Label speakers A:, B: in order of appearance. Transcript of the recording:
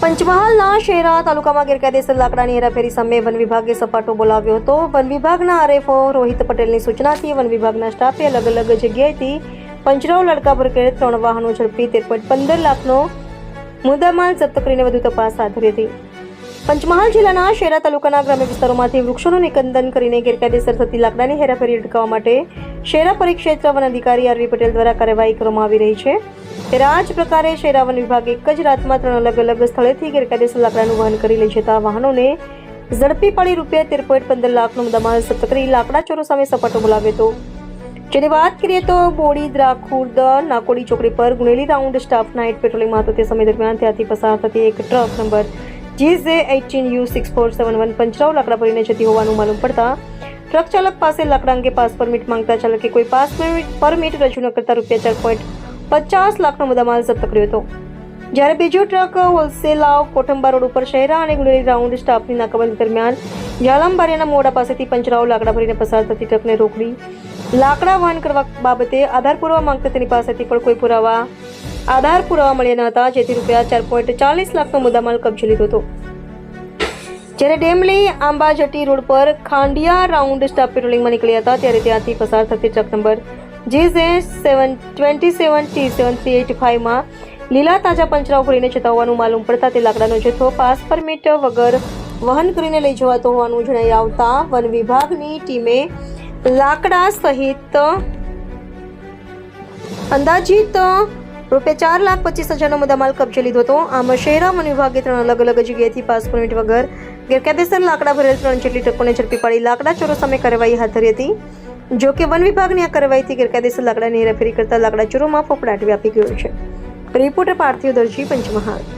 A: પંચમહાલના શેરા તાલુકામાં ગેરકાયદેસર લાકડાની હેરાફેરી સામે વન વિભાગે સપાટો બોલાવ્યો હતો. વન વિભાગના આરએફઓ રોહિત પટેલની સૂચનાથી વન વિભાગના સ્ટાફે અલગ અલગ જગ્યાએથી પંચરાવ લડકા પર કરી ત્રણ વાહનો ઝડપી, તેર પોઈન્ટ પંદર લાખનો મુદ્દામાલ જપ્ત કરીને વધુ તપાસ હાથ ધરી હતી. પંચમહાલ જિલ્લાના શેરા તાલુકાના ગ્રામ્ય વિસ્તારોમાંથી વૃક્ષોનું નિકંદન કરીને ગેરકાયદેસર થતી લાકડાની હેરાફેરી અટકાવવા માટે શેરા પરિક્ષેત્ર વન અધિકારી આરવી પટેલ દ્વારા કાર્યવાહી કરવામાં આવી રહી છે. ત્યારે આ જ પ્રકારે શેરા વન વિભાગે એક જ રાતમાં ત્રણ અલગ અલગ સ્થળેથી ગેરકાયદેસર લાકડાનું વહન કરી લઈ જતા વાહનોને ઝડપી પાડી રૂપિયા તેર પોઈન્ટ પંદર લાખનો મુદ્દામાલ જપ્ત કરી લાકડા ચોરો સામે સપાટો બોલાવ્યો હતો. જેની વાત કરીએ તો બોડી દ્રાખુર્દ નાકોડી ચોકડી પર ગુણેલી રાઉન્ડ સ્ટાફ નાઇટ પેટ્રોલિંગમાં હતો તે સમય દરમિયાન ત્યાંથી પસાર થતી એક truck number G J eighteen U six four seven one પંચરાવ લાકડા ભરીને જતી હોવાનું માલુમ પડતા ટ્રક ચાલક પાસે લાકડા અંગે પાસ પરમિટ માંગતા ચાલકે કોઈ પાસ પરમિટ રજૂ ન કરતા રૂપિયા ચાર પોઈન્ટ પચાસ લાખનો મુદ્દામાલ જપ્ત કર્યો હતો. જ્યારે બીજો ટ્રક હોલસેલાવ કોઠંબા રોડ ઉપર શહેરા અને ગુડેલી રાઉન્ડ સ્ટાફની નાકાબંધી દરમિયાન જાલમબારિયાના મોડા પાસેથી પંચરાઓ લાકડા ભરીને પસાર થતી ટ્રકને રોકડી. લાકડા વહન કરવા બાબતે આધાર પુરાવા માંગતા તેની પાસેથી પણ કોઈ પુરાવા આધાર પુરાવા મળ્યા ન હતા, જેથી રૂપિયા ચાર પોઈન્ટ ચાલીસ લાખનો મુદ્દામાલ કબજે લીધો હતો. જ્યારે ડેમલી આંબાજટી રોડ પર ખાંડિયા રાઉન્ડ સ્ટાફ પેટ્રોલિંગમાં નીકળ્યા હતા, ત્યારે ત્યાંથી પસાર થતી truck number G J seven twenty seven T seven three eight ફાઇવમાં લીલા તાજા પંચરાઓ ભરીને જતા હોવાનું માલુમ પડતા તે લાકડાનો જથ્થો પાસ પરમિટ વગર વહન કરીને લઈ જવાતો હોવાનું જણાઈ આવતા વન વિભાગની ટીમે લાકડા સહિત અંદાજિત રૂપિયા ચાર લાખ પચીસ હજારનો મુદ્દામાલ કબજે લીધો હતો. આમાં શહેરા વન વિભાગે ત્રણ અલગ અલગ જગ્યાએથી પાસ પરમિટ વગર ગેરકાયદેસર લાકડા ભરેલ ત્રણ જેટલી ટ્રકોને ઝડપી પાડી લાકડા ચોરો સામે કાર્યવાહી હાથ ધરી હતી. જો કે વન વિભાગની આ કાર્યવાહીથી ગેરકાયદેસર લાકડાની હેરાફેરી કરતા લાકડાચોરોમાં ફફડાટ વ્યાપી ગયો છે. રિપોર્ટર પાર્થિવ દરજી, પંચમહાલ.